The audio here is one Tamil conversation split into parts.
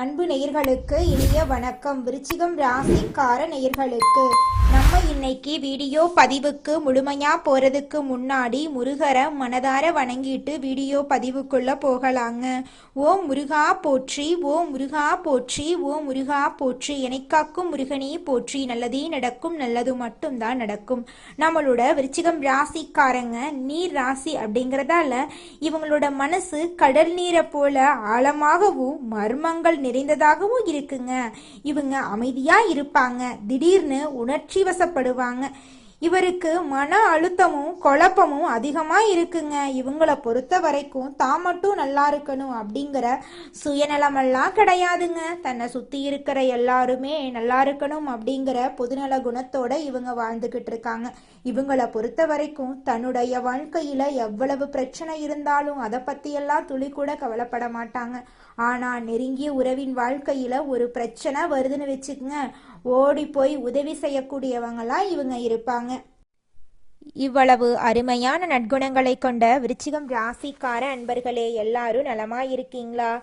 அன்பு நேயர்களுக்கு இனிய வணக்கம். விருச்சிகம் ராசிக்கார நேயர்களுக்கு இன்னைக்கு வீடியோ பதிவுக்கு முழுமையா போறதுக்கு முன்னாடி முருகரை மனதார வணங்கிட்டு வீடியோ பதிவுக்குள்ள போகலாங்க. ஓ முருகா போற்றி ஓ முருகா போற்றி ஓ முருகா போற்றி. எனக்காக்கும் முருகனே போற்றி. நல்லதே நடக்கும் நல்லது மட்டும்தான் நடக்கும். நம்மளோட விருச்சிகம் ராசிக்காரங்க நீர் ராசி அப்படிங்கிறதால இவங்களோட மனசு கடல் நீரை போல ஆழமாகவும் மர்மங்கள் நிறைந்ததாகவும் இருக்குங்க. இவங்க அமைதியா இருப்பாங்க. திடீர்னு உணர்ச்சி வசப்படுவாங்க இவருக்கு மன அழுத்தமும் குழப்பமும் அதிகமாக இருக்குங்க. இவங்கள பொறுத்த வரைக்கும் தான் மட்டும் நல்லா இருக்கணும் அப்படிங்கிற சுயநலமெல்லாம் கிடையாதுங்க. தன்னை சுற்றி இருக்கிற எல்லாருமே நல்லா இருக்கணும் அப்படிங்கிற பொதுநல குணத்தோட இவங்க வாழ்ந்துக்கிட்டு இருக்காங்க. இவங்கள பொறுத்த வரைக்கும் தன்னுடைய வாழ்க்கையில் எவ்வளவு பிரச்சனை இருந்தாலும் அதை பற்றியெல்லாம் துளி கூட கவலைப்பட மாட்டாங்க. ஆனால் நெருங்கிய உறவின் வாழ்க்கையில் ஒரு பிரச்சனை வருதுன்னு வச்சுக்கோங்க. ஓடி போய் உதவி செய்யக்கூடியவங்களா இவங்க இருப்பாங்க. இவ்வளவு அருமையான நற்குணங்களை கொண்ட விருச்சிகம் ராசிக்கார அன்பர்களே எல்லாரும் நலமா இருக்கீங்களா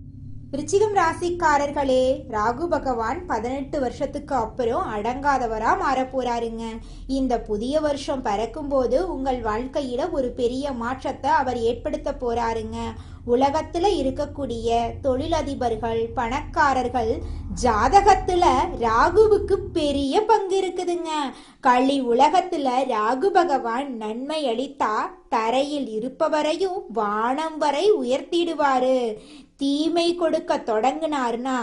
விருச்சிகம் ராசிக்காரர்களே ராகு பகவான் பதினெட்டு வருஷத்துக்கு அப்புறம் அடங்காதவரா மாறப்போறாருங்க. இந்த புதிய வருஷம் பிறக்கும்போது உங்கள் வாழ்க்கையில ஒரு பெரிய மாற்றத்தை அவர் ஏற்படுத்த போறாருங்க. உலகத்துல இருக்கக்கூடிய தொழிலதிபர்கள் பணக்காரர்கள் ஜாதகத்துல ராகுவுக்கு பெரிய பங்கு இருக்குதுங்க. களி உலகத்துல ராகு பகவான் நன்மை அளித்தா தரையில் இருப்பவரையும் வானம் வரை உயர்த்திடுவாரு. தீமை கொடுக்க தொடங்கினார்னா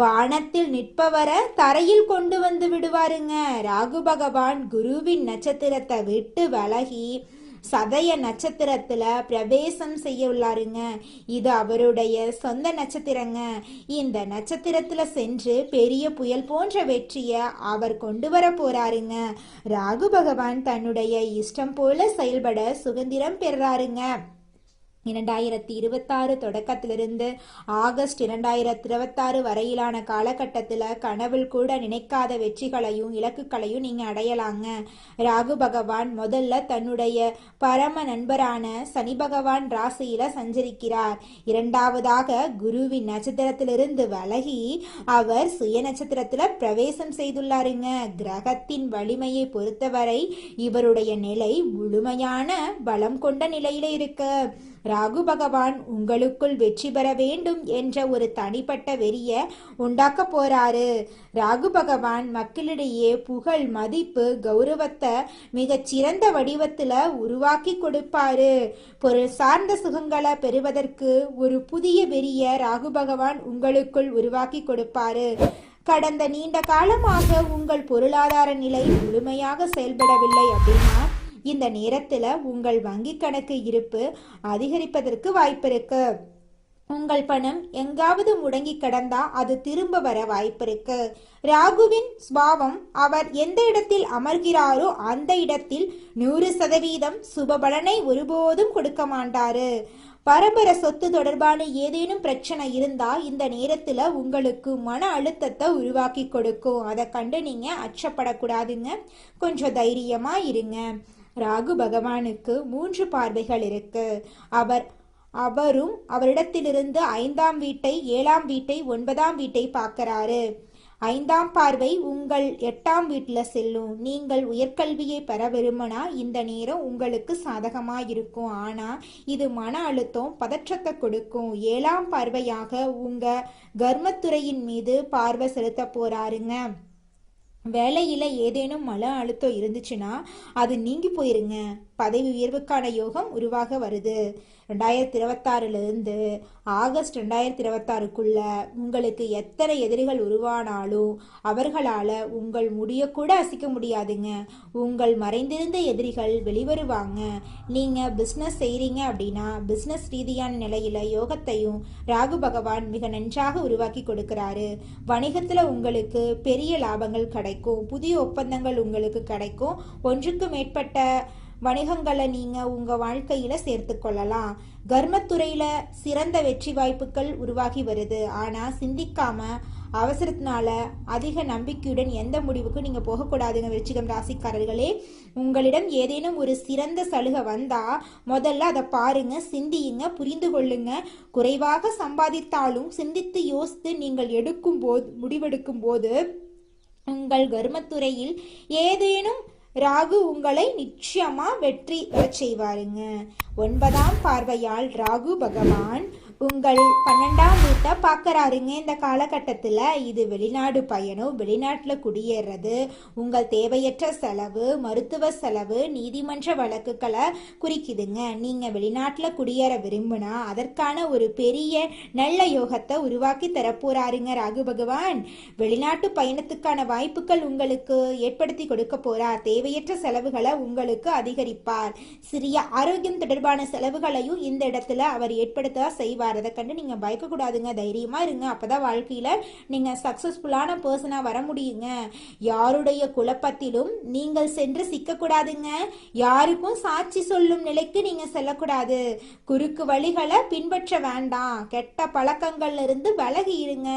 வானத்தில் நிற்பவரை தரையில் கொண்டு வந்து விடுவாருங்க. ராகு பகவான் குருவின் நட்சத்திரத்தை விட்டு விலகி சதய நட்சத்திரத்துல பிரவேசம் செய்ய உள்ளாருங்க. இது அவருடைய சொந்த நட்சத்திரங்க. இந்த நட்சத்திரத்துல சென்று பெரிய புயல் போன்ற வெற்றிய அவர் கொண்டு வர போறாருங்க. ராகு பகவான் தன்னுடைய இஷ்டம் போல செயல்பட சுதந்திரம் பெறாருங்க. இரண்டாயிரத்தி இருபத்தாறு தொடக்கத்திலிருந்து ஆகஸ்ட் இரண்டாயிரத்தி இருபத்தாறு வரையிலான காலகட்டத்தில் கனவில் கூட நினைக்காத வெற்றிகளையும் இலக்குகளையும் நீங்கள் அடையலாங்க. ராகு பகவான் முதல்ல தன்னுடைய பரம நண்பரான சனி பகவான் ராசியில் சஞ்சரிக்கிறார். இரண்டாவதாக குருவின் நட்சத்திரத்திலிருந்து விலகி அவர் சுய நட்சத்திரத்தில் பிரவேசம் செய்துள்ளாருங்க. கிரகத்தின் வலிமையை பொறுத்தவரை இவருடைய நிலை முழுமையான பலம் கொண்ட நிலையில இருக்கு. ராகு பகவான் உங்களுக்குள் வெற்றி பெற வேண்டும் என்ற ஒரு தனிப்பட்ட வெறிய உண்டாக்க போறாரு. ராகு பகவான் மக்களிடையே புகழ் மதிப்பு கௌரவத்தை மிகச் சிறந்த வடிவத்துல உருவாக்கி கொடுப்பாரு. பொருள் சார்ந்த சுகங்களை பெறுவதற்கு ஒரு புதிய வெறிய ராகு பகவான் உங்களுக்குள் உருவாக்கி கொடுப்பாரு. கடந்த நீண்ட காலமாக உங்கள் பொருளாதார நிலை முழுமையாக செயல்படவில்லை அப்படின்னா இந்த நேரத்துல உங்கள் வங்கி கணக்கு இருப்பு அதிகரிப்பதற்கு வாய்ப்பிருக்கு. உங்கள் பணம் எங்காவது முடங்கி கிடந்தா அது திரும்ப வர வாய்ப்பிருக்கு. ராகுவின் ஸ்பாவம் அவர் எந்த இடத்தில் அமர்கிறாரோ அந்த இடத்தில் நூறு சதவீதம் சுபபலனை ஒருபோதும் கொடுக்க மாட்டாரு. பரம்பர சொத்து தொடர்பான ஏதேனும் பிரச்சனை இருந்தா இந்த நேரத்துல உங்களுக்கு மன அழுத்தத்தை உருவாக்கி கொடுக்கும். அதை கண்டு நீங்க அச்சப்படக்கூடாதுங்க. கொஞ்சம் தைரியமா இருங்க. ராகு பகவானுக்கு மூன்று பார்வைகள் இருக்கு. அவர் அவரும் அவரிடத்திலிருந்து ஐந்தாம் வீட்டை ஏழாம் வீட்டை ஒன்பதாம் வீட்டை பார்க்கிறாரு. ஐந்தாம் பார்வை உங்கள் எட்டாம் வீட்டில் செல்லும். நீங்கள் உயர்கல்வியை பெற விரும்பினா இந்த நேரம் உங்களுக்கு சாதகமாக இருக்கும் ஆனால் இது மன அழுத்தம் பதற்றத்தை கொடுக்கும். ஏழாம் பார்வையாக உங்கள் கர்மத்துறையின் மீது பார்வை செலுத்த போறாருங்க. வேலையில் ஏதேனும் மன அழுத்தம் இருந்துச்சுன்னா அது நீங்கி போயிருங்க. பதவி உயர்வுக்கான யோகம் உருவாக வருது. ரெண்டாயிரத்தி இருபத்தாறுலேருந்து ஆகஸ்ட் ரெண்டாயிரத்தி இருபத்தாறுக்குள்ள உங்களுக்கு எத்தனை எதிரிகள் உருவானாலும் அவர்களால் உங்கள் முடிய கூட அசைக்க முடியாதுங்க. உங்கள் மறைந்திருந்த எதிரிகள் வெளிவருவாங்க. நீங்கள் பிஸ்னஸ் செய்கிறீங்க அப்படின்னா பிஸ்னஸ் ரீதியான நிலையில் யோகத்தையும் ராகு பகவான் மிக நன்றாக உருவாக்கி கொடுக்கிறாரு. வணிகத்தில் உங்களுக்கு பெரிய லாபங்கள் கிடைக்கும். புதிய ஒப்பந்தங்கள் உங்களுக்கு கிடைக்கும். ஒன்றுக்கு மேற்பட்ட வணிகங்களை நீங்கள் உங்கள் வாழ்க்கையில் சேர்த்து கொள்ளலாம். கர்மத்துறையில் சிறந்த வெற்றி வாய்ப்புகள் உருவாகி வருது. ஆனால் சிந்திக்காம அவசரத்தினால அதிக நம்பிக்கையுடன் எந்த முடிவுக்கும் நீங்கள் போகக்கூடாதுங்க விருச்சிகம் ராசிக்காரர்களே. உங்களிடம் ஏதேனும் ஒரு சிறந்த சலுகை வந்தால் முதல்ல அதை பாருங்க சிந்தியுங்க புரிந்து கொள்ளுங்க. குறைவாக சம்பாதித்தாலும் சிந்தித்து யோசித்து நீங்கள் எடுக்கும் போது முடிவெடுக்கும் போது உங்கள் கர்மத்துறையில் ஏதேனும் ராகு உங்களை நிச்சயமா வெற்றி செய்வாருங்க. ஒன்பதாம் பார்வையால் ராகு பகவான் உங்கள் பன்னெண்டாம் வீட்டை பார்க்கறாருங்க. இந்த காலகட்டத்தில் இது வெளிநாடு பயணம். வெளிநாட்டில் குடியேறது உங்கள் தேவையற்ற செலவு மருத்துவ செலவு நீதிமன்ற வழக்குகளை குறிக்குதுங்க. நீங்கள் வெளிநாட்டில் குடியேற விரும்பினா அதற்கான ஒரு பெரிய நல்ல யோகத்தை உருவாக்கி தரப்போறாருங்க ராகு பகவான். வெளிநாட்டு பயணத்துக்கான வாய்ப்புகள் உங்களுக்கு ஏற்படுத்தி கொடுக்க போறார். தேவையற்ற செலவுகளை உங்களுக்கு அதிகரிப்பார். சிறிய ஆரோக்கியம் தொடர்பான செலவுகளையும் இந்த இடத்துல அவர் ஏற்படுத்த செய்வார். அதை கண்டு நீங்கள் பயக்கக்கூடாதுங்க. தைரியமாக இருங்க. அப்போ தான் வாழ்க்கையில் நீங்கள் சக்ஸஸ்ஃபுல்லான பர்சனாக வர முடியுங்க. யாருடைய குழப்பத்திலும் நீங்கள் சென்று சிக்கக்கூடாதுங்க. யாருக்கும் சாட்சி சொல்லும் நிலைக்கு நீங்கள் செல்லக்கூடாது. குறுக்கு வழிகளை பின்பற்ற வேண்டாம். கெட்ட பழக்கங்கள்ல இருந்து விலகி இருங்க.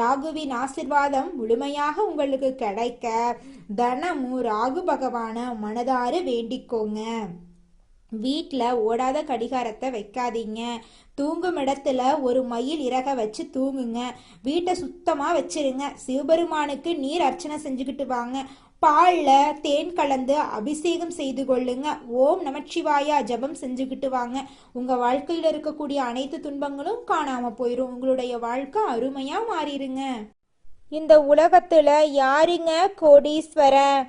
ராகுவின் ஆசிர்வாதம் முழுமையாக உங்களுக்கு கிடைக்க. தனமும் ராகு பகவான மனதாறு வேண்டிக்கோங்க. வீட்டில் ஓடாத கடிகாரத்தை வைக்காதீங்க. தூங்கும் இடத்துல ஒரு மயில் இறக வச்சு தூங்குங்க. வீட்டை சுத்தமாக வச்சிருங்க. சிவபெருமானுக்கு நீர் அர்ச்சனை செஞ்சுக்கிட்டு வாங்க. பாலில் தேன் கலந்து அபிஷேகம் செய்து கொள்ளுங்க. ஓம் நமச்சிவாயா ஜபம் செஞ்சுக்கிட்டு வாங்க. உங்கள் வாழ்க்கையில் இருக்கக்கூடிய அனைத்து துன்பங்களும் காணாமல் போயிடும் உங்களுடைய வாழ்க்கை அருமையாக மாறிடுங்க. இந்த உலகத்தில் யாருங்க கோடீஸ்வரன்?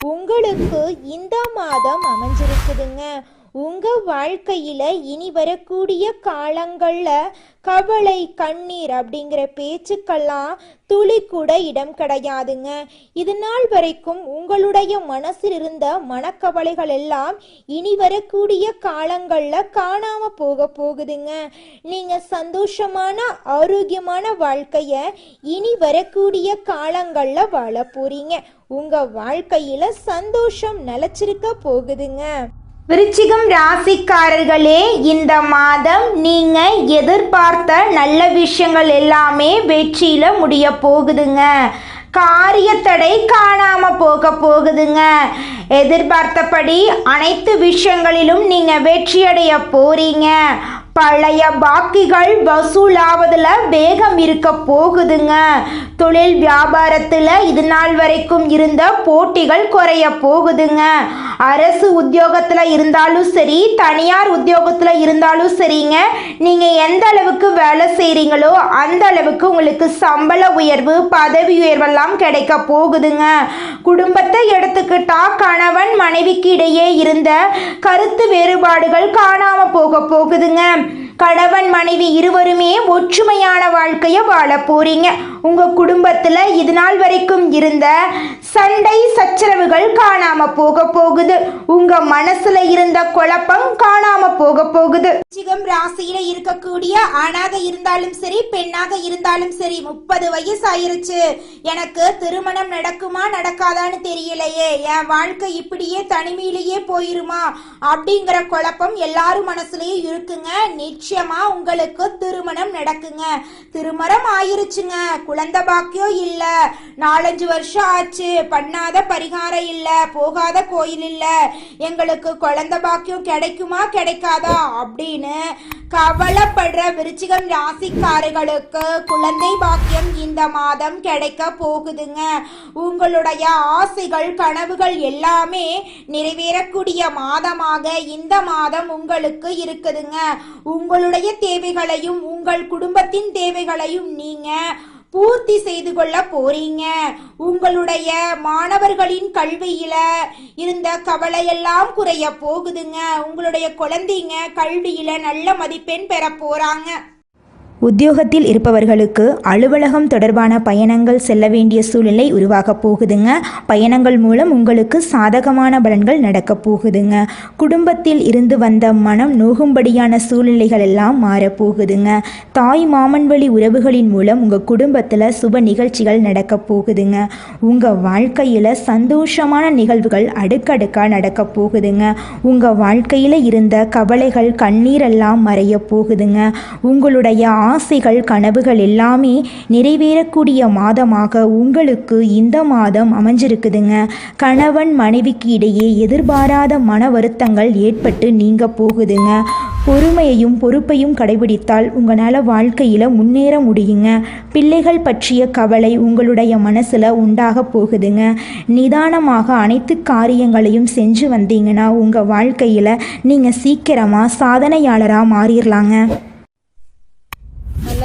உங்களுக்கு இந்த மாதம் அமைஞ்சிருக்குதுங்க. உங்கள் வாழ்க்கையில் இனி வரக்கூடிய காலங்களில் கவலை கண்ணீர் அப்படிங்கிற பேச்சுக்கெல்லாம் துளி கூட இடம் கிடையாதுங்க. இது நாள் வரைக்கும் உங்களுடைய மனசில் இருந்த மனக்கவலைகள் எல்லாம் இனி வரக்கூடிய காலங்களில் காணாம போக போகுதுங்க. நீங்க சந்தோஷமான ஆரோக்கியமான வாழ்க்கைய இனி வரக்கூடிய காலங்களில் வாழ போறீங்க. உங்க வாழ்க்கையில சந்தோஷம் நிலச்சிருக்க போகுதுங்க. விருச்சிகம் ராசிக்காரர்களே இந்த மாதம் நீங்க எதிர்பார்த்த நல்ல விஷயங்கள் எல்லாமே வெற்றியில முடிய போகுதுங்க. காரியத்தடை காணாம போக போகுதுங்க. எதிர்பார்த்தபடி அனைத்து விஷயங்களிலும் நீங்க வெற்றியடைய போறீங்க. பழைய பாக்கிகள் வசூலாவதில் வேகம் இருக்க போகுதுங்க. தொழில் வியாபாரத்தில் இது நாள் வரைக்கும் இருந்த போட்டிகள் குறைய போகுதுங்க. அரசு உத்தியோகத்தில் இருந்தாலும் சரி தனியார் உத்தியோகத்தில் இருந்தாலும் சரிங்க. நீங்கள் எந்த அளவுக்கு வேலை செய்கிறீங்களோ அந்த அளவுக்கு உங்களுக்கு சம்பள உயர்வு பதவி உயர்வெல்லாம் கிடைக்க போகுதுங்க. குடும்பத்தை எடுத்துக்கிட்டா கணவன் மனைவிக்கு இடையே இருந்த கருத்து வேறுபாடுகள் காணாமல் போக போகுதுங்க. கணவன் மனைவி இருவருமே ஒற்றுமையான வாழ்க்கையை வாழ போறீங்க. உங்க குடும்பத்துல இது நாள் வரைக்கும் இருந்த சண்டை சச்சரவுகள் காணாம போக போகுது. உங்க மனசுல இருந்த குழப்பம் காணாம போக போகுது. சிகம் ராசியில இருக்கக்கூடிய ஆணாக இருந்தாலும் சரி பெண்ணாக இருந்தாலும் சரி முப்பது வயசு ஆயிருச்சு எனக்கு திருமணம் நடக்குமா நடக்காதான்னு தெரியலையே. என் வாழ்க்கை இப்படியே தனிமையிலேயே போயிருமா? அப்படிங்கிற குழப்பம் எல்லாரும் மனசுலயும் இருக்குங்க. நிச்சயம் உங்களுக்கு திருமணம் நடக்குங்க. திருமணம் ஆயிருச்சுங்க. குழந்தை பாக்கியம் இல்ல. நாலஞ்சு வருஷம் ஆச்சு. பண்ணாத பரிகாரம் இல்ல. போகாத கோயில் இல்ல. எங்களுக்கு குழந்தை பாக்கியம் கிடைக்குமா கிடைக்காதா அப்படின்னு கவலைப்படுற விருச்சிகம் ராசிக்காரர்களுக்கு குழந்தை பாக்கியம் இந்த மாதம் கிடைக்க போகுதுங்க. உங்களுடைய ஆசைகள் கனவுகள் எல்லாமே நிறைவேறக்கூடிய மாதமாக இந்த மாதம் உங்களுக்கு இருக்குதுங்க. உங்களுடைய தேவைகளையும் உங்கள் குடும்பத்தின் தேவைகளையும் நீங்க பூர்த்தி செய்து கொள்ள போறீங்க. உங்களுடைய மாணவர்களின் கல்வியில இருந்த கவலையெல்லாம் குறைய போகுதுங்க. உங்களுடைய குழந்தைங்க கல்வியில நல்ல மதிப்பெண் பெற போறாங்க. உத்தியோகத்தில் இருப்பவர்களுக்கு அலுவலகம் தொடர்பான பயணங்கள் செல்ல வேண்டிய சூழ்நிலை உருவாகப் போகுதுங்க. பயணங்கள் மூலம் உங்களுக்கு சாதகமான பலன்கள் நடக்கப் போகுதுங்க. குடும்பத்தில் இருந்து வந்த மனம் நோகும்படியான சூழ்நிலைகள் எல்லாம் மாறப்போகுதுங்க தாய் மாமன் வழி உறவுகளின் மூலம் உங்கள் குடும்பத்தில் சுப நிகழ்ச்சிகள் நடக்கப் போகுதுங்க. உங்கள் வாழ்க்கையில் சந்தோஷமான நிகழ்வுகள் அடுக்கடுக்காக நடக்கப் போகுதுங்க. உங்கள் வாழ்க்கையில் இருந்த கவலைகள் கண்ணீரெல்லாம் மறையப் போகுதுங்க. உங்களுடைய ஆசைகள் கனவுகள் எல்லாமே நிறைவேறக்கூடிய மாதமாக உங்களுக்கு இந்த மாதம் அமைஞ்சிருக்குதுங்க. கணவன் மனைவிக்கு இடையே எதிர்பாராத மன வருத்தங்கள் ஏற்பட்டு நீங்க போகுதுங்க. பொறுமையையும் பொறுப்பையும் கடைபிடித்தால் உங்களால் வாழ்க்கையில் முன்னேற முடியுங்க. பிள்ளைகள் பற்றிய கவலை உங்களுடைய மனசில் உண்டாக போகுதுங்க. நிதானமாக அனைத்து காரியங்களையும் செஞ்சு வந்தீங்கன்னா உங்கள் வாழ்க்கையில் நீங்கள் சீக்கிரமாக சாதனையாளராக மாறிடலாங்க